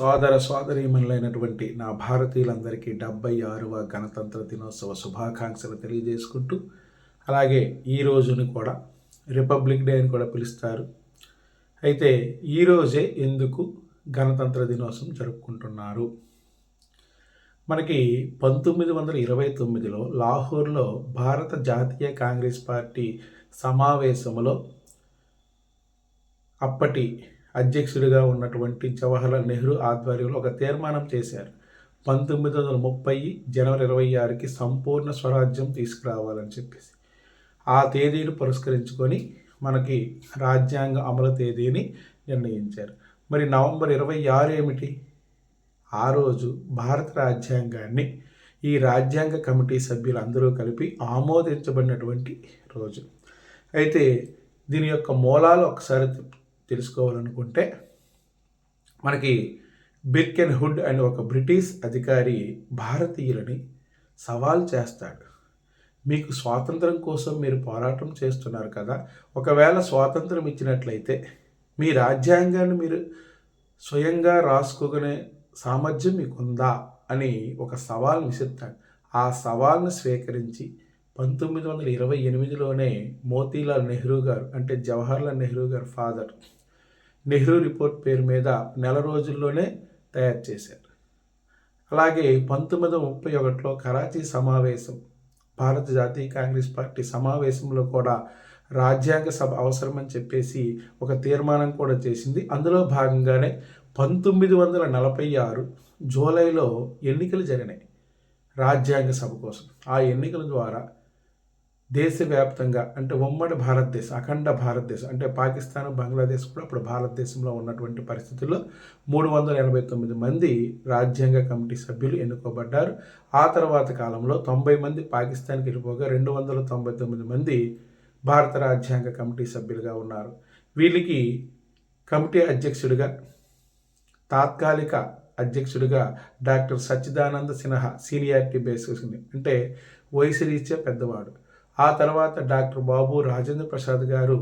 సోదర సోదరీమణులైనటువంటి నా భారతీయులందరికీ డెబ్బై ఆరవ గణతంత్ర దినోత్సవ శుభాకాంక్షలు తెలియజేసుకుంటూ అలాగే ఈ రోజుని కూడా రిపబ్లిక్ డే అని కూడా పిలుస్తారు. అయితే ఈరోజే ఎందుకు గణతంత్ర దినోత్సవం జరుపుకుంటున్నారు? మనకి పంతొమ్మిది వందల ఇరవై తొమ్మిదిలో లాహోర్లో భారత జాతీయ కాంగ్రెస్ పార్టీ సమావేశంలో అప్పటి అధ్యక్షుడిగా ఉన్నటువంటి జవహర్లాల్ నెహ్రూ ఆధ్వర్యంలో ఒక తీర్మానం చేశారు. పంతొమ్మిది వందల ముప్పై జనవరి ఇరవై ఆరుకి సంపూర్ణ స్వరాజ్యం తీసుకురావాలని చెప్పేసి. ఆ తేదీని పురస్కరించుకొని మనకి రాజ్యాంగ అమలు తేదీని నిర్ణయించారు. మరి నవంబర్ ఇరవై ఆరు ఏమిటి? ఆ రోజు భారత రాజ్యాంగాన్ని ఈ రాజ్యాంగ కమిటీ సభ్యులందరూ కలిపి ఆమోదించబడినటువంటి రోజు. అయితే దీని యొక్క మూలాలు ఒకసారి తెలుసుకోవాలనుకుంటే మనకి బిర్కెన్ హుడ్ అనే ఒక బ్రిటిష్ అధికారి భారతీయులని సవాల్ చేస్తాడు. మీకు స్వాతంత్రం కోసం మీరు పోరాటం చేస్తున్నారు కదా ఒకవేళ స్వాతంత్రం ఇచ్చినట్లయితే మీ రాజ్యాంగాన్ని మీరు స్వయంగా రాసుకోగనే సామర్థ్యం మీకుందా అని ఒక సవాల్ విసురుతాడు. ఆ సవాల్ను స్వీకరించి పంతొమ్మిది వందల ఇరవై ఎనిమిదిలోనే మోతీలాల్ నెహ్రూ గారు అంటే జవహర్లాల్ నెహ్రూ గారు ఫాదర్ నెహ్రూ రిపోర్ట్ పేరు మీద నెల రోజుల్లోనే తయారు చేశారు. అలాగే పంతొమ్మిది ముప్పై ఒకటిలో కరాచీ సమావేశం భారత జాతీయ కాంగ్రెస్ పార్టీ సమావేశంలో కూడా రాజ్యాంగ సభ అవసరమని చెప్పేసి ఒక తీర్మానం కూడా చేసింది. అందులో భాగంగానే పంతొమ్మిది వందల నలభై ఆరు జూలైలో ఎన్నికలు జరిగినాయి రాజ్యాంగ సభ కోసం. ఆ ఎన్నికల ద్వారా దేశవ్యాప్తంగా అంటే ఉమ్మడి భారతదేశం అఖండ భారతదేశం అంటే పాకిస్తాన్ బంగ్లాదేశ్ కూడా అప్పుడు భారతదేశంలో ఉన్నటువంటి పరిస్థితుల్లో మూడు వందల ఎనభై తొమ్మిది మంది రాజ్యాంగ కమిటీ సభ్యులు ఎన్నుకోబడ్డారు. ఆ తర్వాత కాలంలో తొంభై మంది పాకిస్తాన్కి వెళ్ళిపోగా రెండు వందల తొంభై తొమ్మిది మంది భారత రాజ్యాంగ కమిటీ సభ్యులుగా ఉన్నారు. వీళ్ళకి కమిటీ అధ్యక్షుడిగా తాత్కాలిక అధ్యక్షుడిగా డాక్టర్ సచ్చిదానంద సిన్హా సీనియారిటీ బేసిస్ని అంటే వయసు రీత్యా పెద్దవాడు. ఆ తర్వాత డాక్టర్ బాబు రాజేంద్ర ప్రసాద్ గారు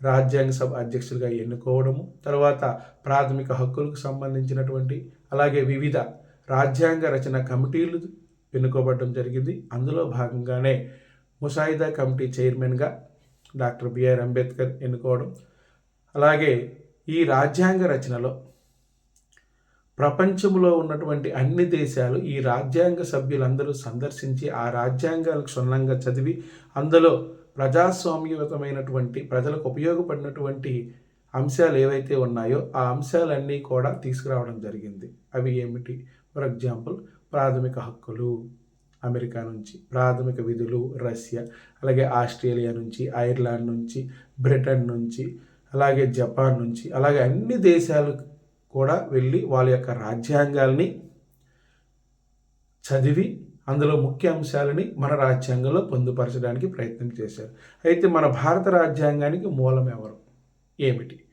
రాజ్యాంగ సభ అధ్యక్షులుగా ఎన్నుకోవడము తర్వాత ప్రాథమిక హక్కులకు సంబంధించినటువంటి అలాగే వివిధ రాజ్యాంగ రచన కమిటీలు ఎన్నుకోబడడం జరిగింది. అందులో భాగంగానే ముసాయిదా కమిటీ చైర్మన్గా డాక్టర్ బిఆర్ అంబేద్కర్ ఎన్నుకోవడం. అలాగే ఈ రాజ్యాంగ రచనలో ప్రపంచంలో ఉన్నటువంటి అన్ని దేశాలు ఈ రాజ్యాంగ సభ్యులందరూ సందర్శించి ఆ రాజ్యాంగాలకు క్షుణ్ణంగా చదివి అందులో ప్రజాస్వామ్యయుతమైనటువంటి ప్రజలకు ఉపయోగపడినటువంటి అంశాలు ఏవైతే ఉన్నాయో ఆ అంశాలన్నీ కూడా తీసుకురావడం జరిగింది. అవి ఏమిటి? ఫర్ ఎగ్జాంపుల్ ప్రాథమిక హక్కులు అమెరికా నుంచి ప్రాథమిక విధులు రష్యా అలాగే ఆస్ట్రేలియా నుంచి ఐర్లాండ్ నుంచి బ్రిటన్ నుంచి అలాగే జపాన్ నుంచి అలాగే అన్ని దేశాలు కూడా వెళ్ళి వాళ్ళ యొక్క రాజ్యాంగాల్ని చదివి అందులో ముఖ్య అంశాలని మన రాజ్యాంగంలో పొందుపరచడానికి ప్రయత్నం చేశారు. అయితే మన భారత రాజ్యాంగానికి మూలం ఎవరు? ఏమిటి?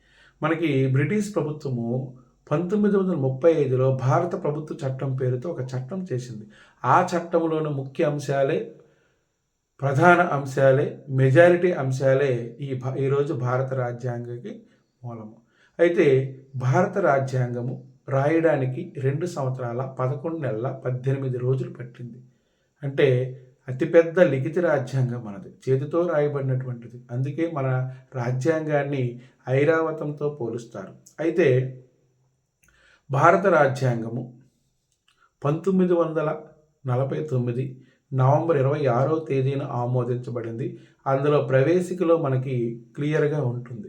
మనకి బ్రిటిష్ ప్రభుత్వము పంతొమ్మిది వందల ముప్పై ఐదులో భారత ప్రభుత్వ చట్టం పేరుతో ఒక చట్టం చేసింది. ఆ చట్టంలోని ముఖ్య అంశాలే ప్రధాన అంశాలే మెజారిటీ అంశాలే ఈ ఈరోజు భారత రాజ్యాంగానికి మూలము. అయితే భారత రాజ్యాంగము రాయడానికి రెండు సంవత్సరాల పదకొండు నెలల పద్దెనిమిది రోజులు పట్టింది. అంటే అతిపెద్ద లిఖిత రాజ్యాంగం మనది. చేతితో రాయబడినటువంటిది. అందుకే మన రాజ్యాంగాన్ని ఐరావతంతో పోలుస్తారు. అయితే భారత రాజ్యాంగము పంతొమ్మిది వందల నలభై తొమ్మిది నవంబర్ ఇరవై ఆరో తేదీన ఆమోదించబడింది. అందులో ప్రవేశికలో మనకి క్లియర్గా ఉంటుంది.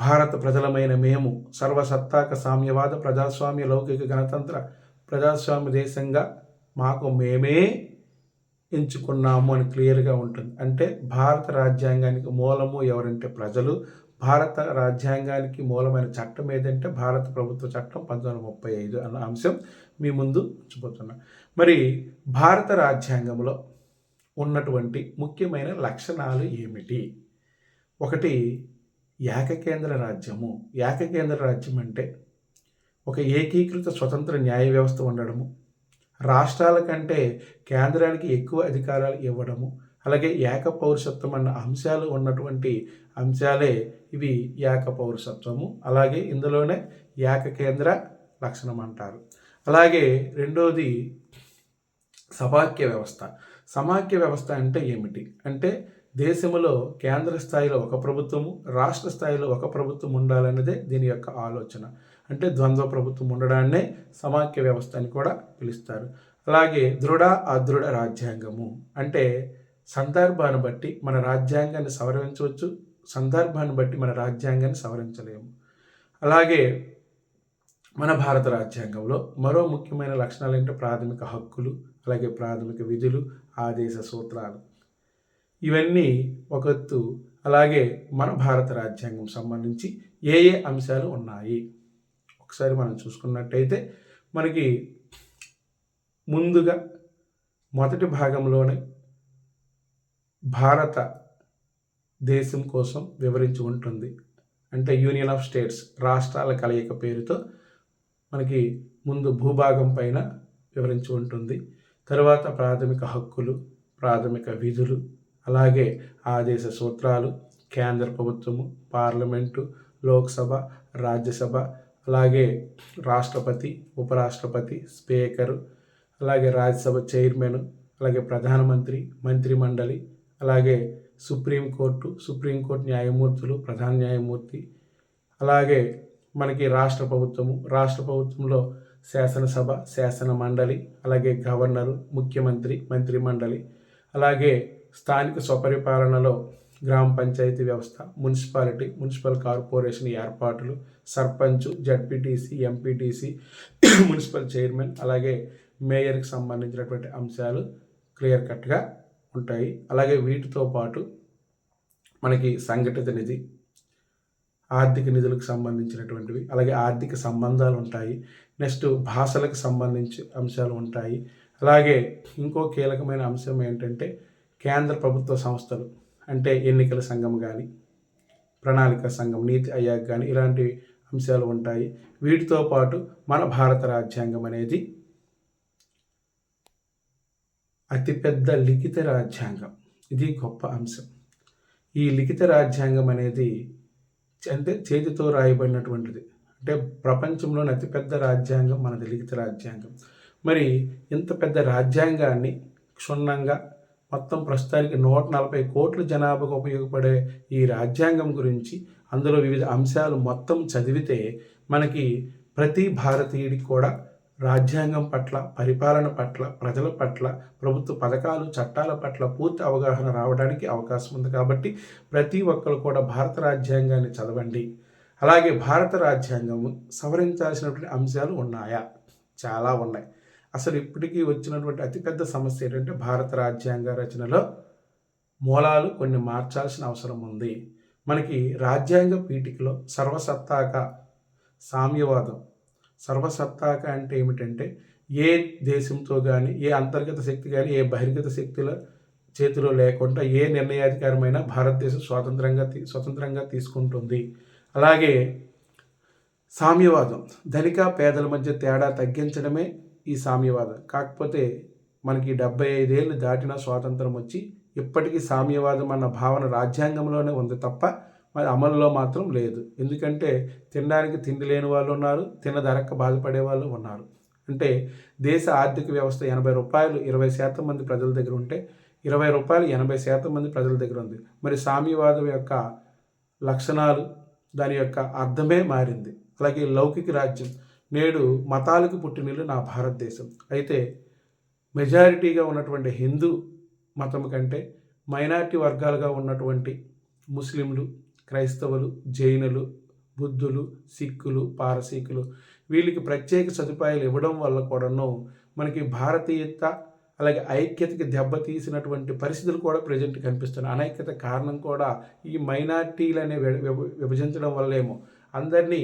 భారత ప్రజలమైన మేము సర్వసత్తాక సామ్యవాద ప్రజాస్వామ్య లౌకిక గణతంత్ర ప్రజాస్వామ్య దేశంగా మాకు మేమే ఎంచుకున్నాము అని క్లియర్గా ఉంటుంది. అంటే భారత రాజ్యాంగానికి మూలము ఎవరంటే ప్రజలు. భారత రాజ్యాంగానికి మూలమైన చట్టం ఏదంటే భారత ప్రభుత్వ చట్టం పంతొమ్మిది వందల ముప్పై ఐదు అన్న అంశం మీ ముందు ఉంచిపోతున్నా. మరి భారత రాజ్యాంగంలో ఉన్నటువంటి ముఖ్యమైన లక్షణాలు ఏమిటి? ఒకటి ఏకకేంద్ర రాజ్యము. ఏకకేంద్ర రాజ్యం అంటే ఒక ఏకీకృత స్వతంత్ర న్యాయ వ్యవస్థ ఉండడము. రాష్ట్రాల కంటే కేంద్రానికి ఎక్కువ అధికారాలు ఇవ్వడము. అలాగే ఏక పౌరసత్వం అన్న అంశాలు ఉన్నటువంటి అంశాలే ఇవి ఏక పౌరసత్వము. అలాగే ఇందులోనే ఏకకేంద్ర లక్షణం అంటారు. అలాగే రెండోది సమాఖ్య వ్యవస్థ. సమాఖ్య వ్యవస్థ అంటే ఏమిటి? అంటే దేశంలో కేంద్ర స్థాయిలో ఒక ప్రభుత్వము రాష్ట్ర స్థాయిలో ఒక ప్రభుత్వం ఉండాలన్నదే దీని యొక్క ఆలోచన. అంటే ద్వంద్వ ప్రభుత్వం ఉండడాన్నే సమాఖ్య వ్యవస్థ అని కూడా పిలుస్తారు. అలాగే దృఢ అదృఢ రాజ్యాంగము. అంటే సందర్భాన్ని బట్టి మన రాజ్యాంగాన్ని సవరించవచ్చు సందర్భాన్ని బట్టి మన రాజ్యాంగాన్ని సవరించలేము. అలాగే మన భారత రాజ్యాంగంలో మరో ముఖ్యమైన లక్షణాలు ఏంటంటే ప్రాథమిక హక్కులు అలాగే ప్రాథమిక విధులు ఆదేశ సూత్రాలు. ఇవన్నీ ఒకత్తు అలాగే మన భారత రాజ్యాంగం సంబంధించి ఏ ఏ అంశాలు ఉన్నాయి. ఒకసారి మనం చూసుకున్నట్టయితే మనకి ముందుగా మొదటి భాగంలోనే భారత దేశం కోసం వివరించి ఉంటుంది. అంటే యూనియన్ ఆఫ్ స్టేట్స్ రాష్ట్రాల కలయిక పేరుతో మనకి ముందు భూభాగం పైన వివరించి ఉంటుంది. తర్వాత ప్రాథమిక హక్కులు ప్రాథమిక విధులు అలాగే ఆదేశ సూత్రాలు కేంద్ర ప్రభుత్వము పార్లమెంటు లోక్సభ రాజ్యసభ అలాగే రాష్ట్రపతి ఉపరాష్ట్రపతి స్పీకరు అలాగే రాజ్యసభ చైర్మన్ అలాగే ప్రధానమంత్రి మంత్రిమండలి అలాగే సుప్రీంకోర్టు సుప్రీంకోర్టు న్యాయమూర్తులు ప్రధాన న్యాయమూర్తి అలాగే మనకి రాష్ట్ర ప్రభుత్వము రాష్ట్ర ప్రభుత్వంలో శాసనసభ శాసన మండలి అలాగే గవర్నరు ముఖ్యమంత్రి మంత్రిమండలి అలాగే స్థానిక స్వపరిపాలనలో గ్రామ పంచాయతీ వ్యవస్థ మున్సిపాలిటీ మున్సిపల్ కార్పొరేషన్ ఏర్పాట్లు sarpanch ZPTC MPTC municipal chairman అలాగే మేయర్కి సంబంధించినటువంటి అంశాలు క్లియర్ కట్గా ఉంటాయి. అలాగే వీటితో పాటు మనకి సంఘటిత నిధి ఆర్థిక నిధులకు సంబంధించినటువంటివి అలాగే ఆర్థిక సంబంధాలు ఉంటాయి. నెక్స్ట్ భాషలకు సంబంధించి అంశాలు ఉంటాయి. అలాగే ఇంకో కీలకమైన అంశం ఏంటంటే కేంద్ర ప్రభుత్వ సంస్థలు అంటే ఎన్నికల సంఘం కానీ ప్రణాళిక సంఘం నీతి అయ్యాక కానీ ఇలాంటి అంశాలు ఉంటాయి. వీటితో పాటు మన భారత రాజ్యాంగం అనేది అతిపెద్ద లిఖిత రాజ్యాంగం. ఇది గొప్ప అంశం. ఈ లిఖిత రాజ్యాంగం అనేది అంటే చేతితో రాయబడినటువంటిది. అంటే ప్రపంచంలోని అతిపెద్ద రాజ్యాంగం మనది లిఖిత రాజ్యాంగం. మరి ఇంత పెద్ద రాజ్యాంగాన్ని క్షుణ్ణంగా మొత్తం ప్రస్తుతానికి నూట నలభై కోట్ల జనాభాకు ఉపయోగపడే ఈ రాజ్యాంగం గురించి అందులో వివిధ అంశాలు మొత్తం చదివితే మనకి ప్రతి భారతీయుడికి కూడా రాజ్యాంగం పట్ల పరిపాలన పట్ల ప్రజల పట్ల ప్రభుత్వ పథకాలు చట్టాల పట్ల పూర్తి అవగాహన రావడానికి అవకాశం ఉంది. కాబట్టి ప్రతి ఒక్కరు కూడా భారత రాజ్యాంగాన్ని చదవండి. అలాగే భారత రాజ్యాంగం సవరించాల్సినటువంటి అంశాలు ఉన్నాయా? చాలా ఉన్నాయి. అసలు ఇప్పటికీ వచ్చినటువంటి అతిపెద్ద సమస్య ఏంటంటే భారత రాజ్యాంగ రచనలో మూలాలు కొన్ని మార్చాల్సిన అవసరం ఉంది. మనకి రాజ్యాంగ పీఠికలో సర్వసత్తాక సామ్యవాదం. సర్వసత్తాక అంటే ఏమిటంటే ఏ దేశంతో కానీ ఏ అంతర్గత శక్తి కానీ ఏ బహిర్గత శక్తుల చేతిలో లేకుండా ఏ నిర్ణయాధికారమైన భారతదేశం స్వాతంత్రంగా స్వతంత్రంగా తీసుకుంటుంది. అలాగే సామ్యవాదం. ధనిక పేదల మధ్య తేడా తగ్గించడమే ఈ సామ్యవాదం. కాకపోతే మనకి డెబ్బై ఐదేళ్ళు దాటిన స్వాతంత్రం వచ్చి ఇప్పటికీ సామ్యవాదం అన్న భావన రాజ్యాంగంలోనే ఉంది తప్ప మరి అమలులో మాత్రం లేదు. ఎందుకంటే తినడానికి తిండి లేని వాళ్ళు ఉన్నారు తిన్న ధరక్క బాధపడే వాళ్ళు ఉన్నారు. అంటే దేశ ఆర్థిక వ్యవస్థ ఎనభై రూపాయలు ఇరవై శాతం మంది ప్రజల దగ్గర ఉంటే ఇరవై రూపాయలు ఎనభై శాతం మంది ప్రజల దగ్గర ఉంది. మరి సామ్యవాదం యొక్క లక్షణాలు దాని యొక్క అర్థమే మారింది. అలాగే లౌకిక రాజ్యం నేడు మతాలకు పుట్టినిల్లు నా భారతదేశం. అయితే మెజారిటీగా ఉన్నటువంటి హిందూ మతం కంటే మైనారిటీ వర్గాలుగా ఉన్నటువంటి ముస్లింలు క్రైస్తవులు జైనులు బుద్ధులు సిక్కులు పారసీకులు వీళ్ళకి ప్రత్యేక సదుపాయాలు ఇవ్వడం వల్ల కూడాను మనకి భారతీయత అలాగే ఐక్యతకి దెబ్బతీసినటువంటి పరిస్థితులు కూడా ప్రజెంట్ కనిపిస్తున్నాయి. అనైక్యత కారణం కూడా ఈ మైనార్టీలు అనే విభజించడం వల్లేమో. అందరినీ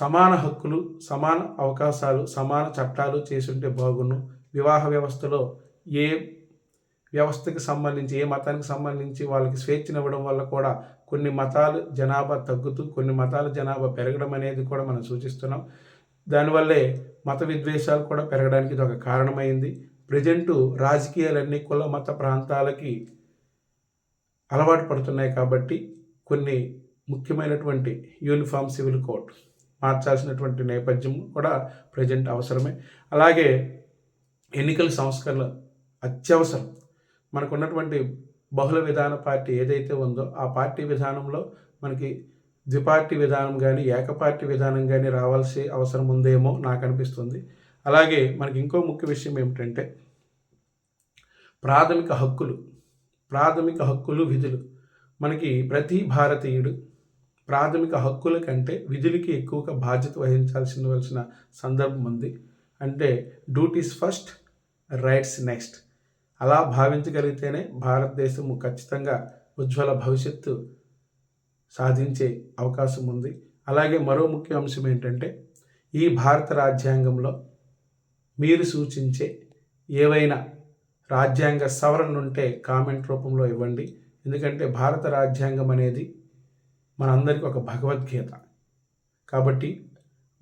సమాన హక్కులు సమాన అవకాశాలు సమాన చట్టాలు చేసుంటే బాగును వివాహ వ్యవస్థలో ఏ వ్యవస్థకి సంబంధించి ఏ మతానికి సంబంధించి వాళ్ళకి స్వేచ్ఛనివ్వడం వల్ల కూడా కొన్ని మతాలు జనాభా తగ్గుతూ కొన్ని మతాల జనాభా పెరగడం అనేది కూడా మనం సూచిస్తున్నాం. దానివల్లే మత విద్వేషాలు కూడా పెరగడానికి ఇది ఒక కారణమైంది. ప్రజెంటు రాజకీయాలన్నీ కుల మత ప్రాంతాలకి అలవాటు పడుతున్నాయి కాబట్టి కొన్ని ముఖ్యమైనటువంటి యూనిఫామ్ సివిల్ కోడ్ మార్చాల్సినటువంటి నేపథ్యం కూడా ప్రజెంట్ అవసరమే. అలాగే ఎన్నికల సంస్కరణలు అత్యవసరం. మనకున్నటువంటి బహుళ విధాన పార్టీ ఏదైతే ఉందో ఆ పార్టీ విధానంలో మనకి ద్విపార్టీ విధానం కానీ ఏకపార్టీ విధానం కానీ రావాల్సి అవసరం ఉందేమో నాకు అనిపిస్తుంది. అలాగే మనకి ఇంకో ముఖ్య విషయం ఏమిటంటే ప్రాథమిక హక్కులు ప్రాథమిక హక్కులు విధులు. మనకి ప్రతి భారతీయుడు ప్రాథమిక హక్కుల కంటే విధులకి ఎక్కువగా బాధ్యత వహించాల్సిన సందర్భం ఉంది. అంటే డ్యూటీస్ ఫస్ట్ రైట్స్ నెక్స్ట్. అలా భావించగలిగితేనే భారతదేశము ఖచ్చితంగా ఉజ్వల భవిష్యత్తు సాధించే అవకాశం ఉంది. అలాగే మరో ముఖ్య అంశం ఏంటంటే ఈ భారత రాజ్యాంగంలో మీరు సూచించే ఏవైనా రాజ్యాంగ సవరణ ఉంటే కామెంట్ రూపంలో ఇవ్వండి. ఎందుకంటే భారత రాజ్యాంగం అనేది మనందరికీ ఒక భగవద్గీత. కాబట్టి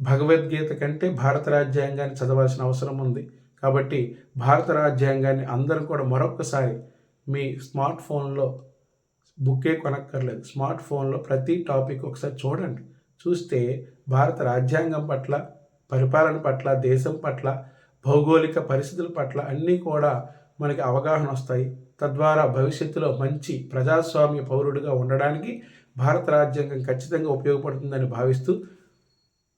భగవద్గీత కంటే భారత రాజ్యాంగాన్ని చదవాల్సిన అవసరం ఉంది. కాబట్టి భారత రాజ్యాంగాన్ని అందరూ కూడా మరొకసారి మీ స్మార్ట్ ఫోన్లో బుక్కే కొనక్కర్లేదు. స్మార్ట్ ఫోన్లో ప్రతి టాపిక్ ఒకసారి చూడండి. చూస్తే భారత రాజ్యాంగం పట్ల పరిపాలన పట్ల దేశం పట్ల భౌగోళిక పరిస్థితుల పట్ల అన్నీ కూడా మనకి అవగాహన వస్తాయి. తద్వారా భవిష్యత్తులో మంచి ప్రజాస్వామ్య పౌరుడిగా ఉండడానికి భారత రాజ్యాంగం ఖచ్చితంగా ఉపయోగపడుతుందని భావిస్తూ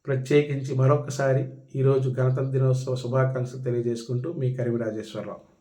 ప్రత్యేకించి మరొకసారి ఈరోజు గణతంత్ర దినోత్సవ శుభాకాంక్షలు తెలియజేసుకుంటూ మీ కరిమి రాజేశ్వరరావు